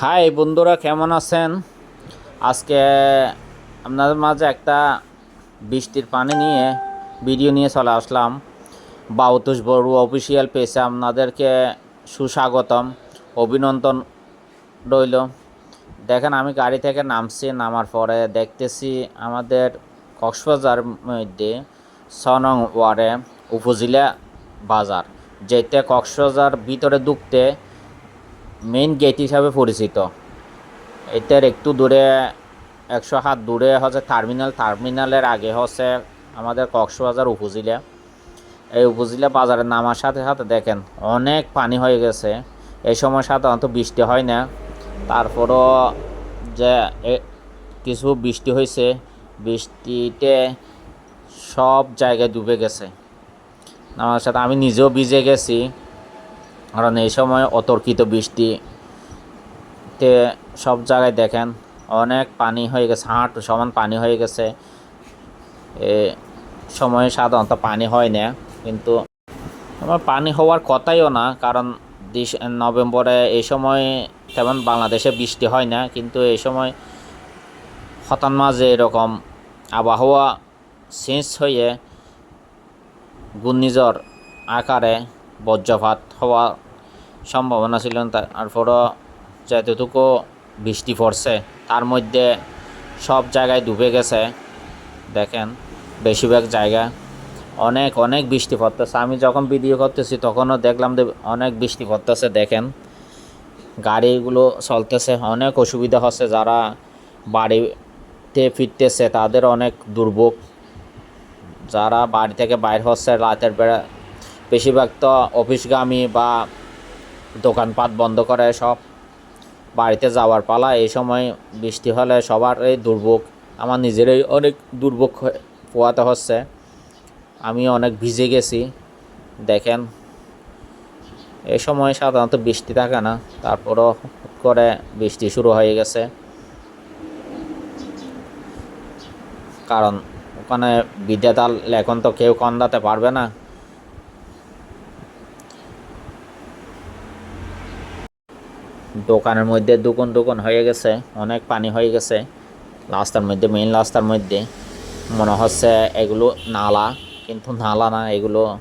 High বন্ধুরা, কেমন আছেন? আজকে আপনাদের মাঝে একটা বৃষ্টির পানি নিয়ে ভিডিও নিয়ে চলে আসলাম। বাউতুষ বড়ু অফিসিয়াল পেজে আপনাদেরকে সুস্বাগতম, অভিনন্দন রইল। দেখেন, আমি গাড়ি থেকে নামছি, নামার পরে দেখতেছি আমাদের কক্সবাজার মধ্যে সনং ওয়ারে উপজেলা বাজার যেটা কক্সবাজার ভিতরে ঢুকতে মেইন গেট হিসাবে পরিচিত। এটার একটু দূরে, একশো হাত দূরে হচ্ছে টার্মিনাল টার্মিনালের আগে হচ্ছে আমাদের কক্সবাজার উপজেলা। এই উপজেলা বাজারে নামার সাথে সাথে দেখেন, অনেক পানি হয়ে গেছে। এই সময় সাধারণত বৃষ্টি হয় না। তারপরও যে কিছু বৃষ্টি হয়েছে, বৃষ্টিতে সব জায়গায় ডুবে গেছে। নামার সাথে আমি নিজেও ভিজে গেছি। কারণ এই সময় অতর্কিত বৃষ্টিতে সব জায়গায় দেখেন, অনেক পানি হয়ে গেছে, হাঁটু সমান পানি হয়ে গেছে। এ সময়ে সাধারণত পানি হয় না, কিন্তু আমার পানি হওয়ার কথাইও না, কারণ নভেম্বরে এই সময় তেমন বাংলাদেশে বৃষ্টি হয় না, কিন্তু এই সময় হঠাৎ মাঝে এরকম আবহাওয়া চেঞ্জ হয়ে ঘূর্ণিঝড় আকারে বজ্রপাত হওয়ার সম্ভাবনা ছিল। তারপরও যতটুকু বৃষ্টি পড়ছে, তার মধ্যে সব জায়গায় ডুবে গেছে। দেখেন, বেশিরভাগ জায়গা অনেক অনেক বৃষ্টি পড়তেছে। আমি যখন ভিডিও করতেছি, তখনও দেখলাম যে অনেক বৃষ্টি পড়তেছে, দেখেন। গাড়িগুলো চলতেছে, অনেক অসুবিধা হচ্ছে, যারা বাড়িতে ফিরতেছে, তাদের অনেক দুর্ভোগ। যারা বাড়ি থেকে বাইর হচ্ছে, রাতের বেলা বেশিরভাগ তো অফিসগামী বা দোকানপাট বন্ধ করে সব। বাড়িতে যাওয়ার পালা, এই সময় বৃষ্টি হলে সবারই দুর্ভোগ। আমার নিজেরই অনেক দুর্ভোগ পোয়াতে হচ্ছে। আমি অনেক ভিজে গেছি, দেখেন। এই সময় সাধারণত বৃষ্টি থাকে না, তারপরও করে বৃষ্টি শুরু হয়ে গেছে। কারণ ওখানে বিদ্যাতাল এখন তো কেউ কন্দাতে পারবে না। দোকানের মধ্যে দোকান দোকান হয়ে গেছে, অনেক পানি হয়ে গেছে। রাস্তার মধ্যে মেইন রাস্তার মধ্যে। মনে হচ্ছে এগুলো নালা, কিন্তু নালা না, এগুলো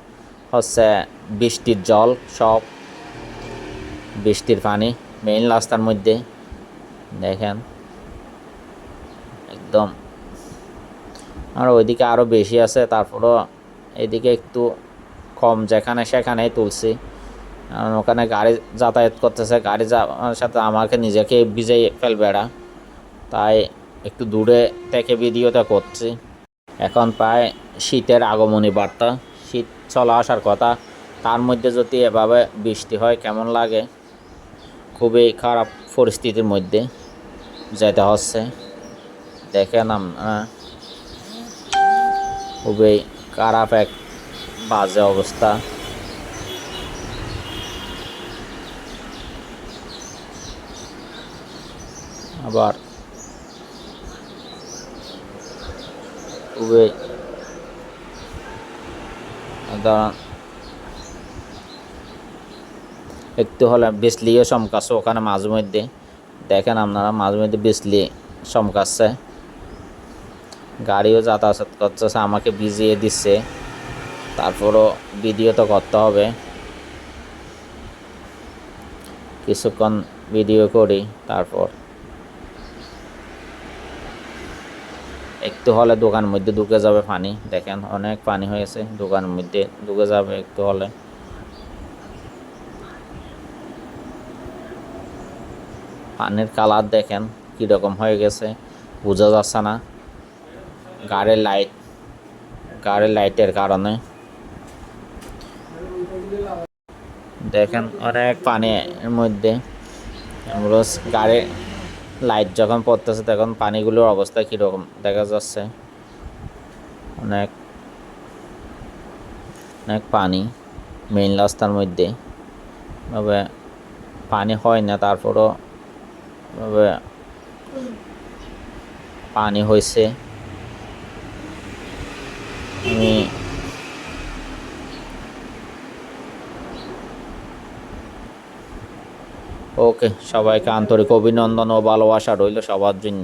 হচ্ছে বৃষ্টির জল সব। বৃষ্টির পানি মেইন রাস্তার মধ্যে। দেখেন। একদম। আর ওইদিকে আরও বেশি আছে, তারপরও এদিকে একটু কম যেখানে সেখানেই তুলছি। কারণ ওখানে গাড়ি যাতায়াত করতেছে, গাড়ি যাওয়ার সাথে আমাকে নিজেকে ভিজে ফেলবে এরা। তাই একটু দূরে থেকে ভিডিওটা করছি। এখন প্রায় শীতের আগমনী বার্তা। শীত চলে আসার কথা। তার মধ্যে যদি এভাবে বৃষ্টি হয়, কেমন লাগে? খুবই খারাপ পরিস্থিতির মধ্যে যেতে হচ্ছে। দেখেন খুবই খারাপ এক বাজে অবস্থা। আবার খুবই দাঁড়ান। একটু হলে বিজলিও চমকাচ্ছে ওখানে মাঝে মধ্যে। দেখেন আপনারা, মাঝে মধ্যে বিজলি চমকাচ্ছে গাড়িও যাতায়াত করতেছে, আমাকে ভিজিয়ে দিচ্ছে। তারপরও ভিডিও তো করতে হবে। কিছুক্ষণ ভিডিও করি, তারপর। একটু হলে দোকানের মধ্যে ঢুকে যাবে পানি। দেখেন অনেক পানি হয়েছে দোকানের মধ্যে ঢুকে যাবে একটু হলে। পানির কালার দেখেন কীরকম হয়ে গেছে, বোঝা যাচ্ছে না। গাড়ির লাইট গাড়ির লাইটের কারণে। দেখেন অনেক পানির মধ্যে। রোজ গাড়ির লাইট যখন পড়তেছে তখন পানিগুলোর অবস্থা কীরকম? দেখা যাচ্ছে অনেক অনেক পানি মেইন রাস্তার মধ্যে। তবে পানি হয় না, তারপরও তবে পানি হয়েছে। আমি ওকে সবাইকে আন্তরিক অভিনন্দন ও ভালোবাসা রইল সবার জন্য।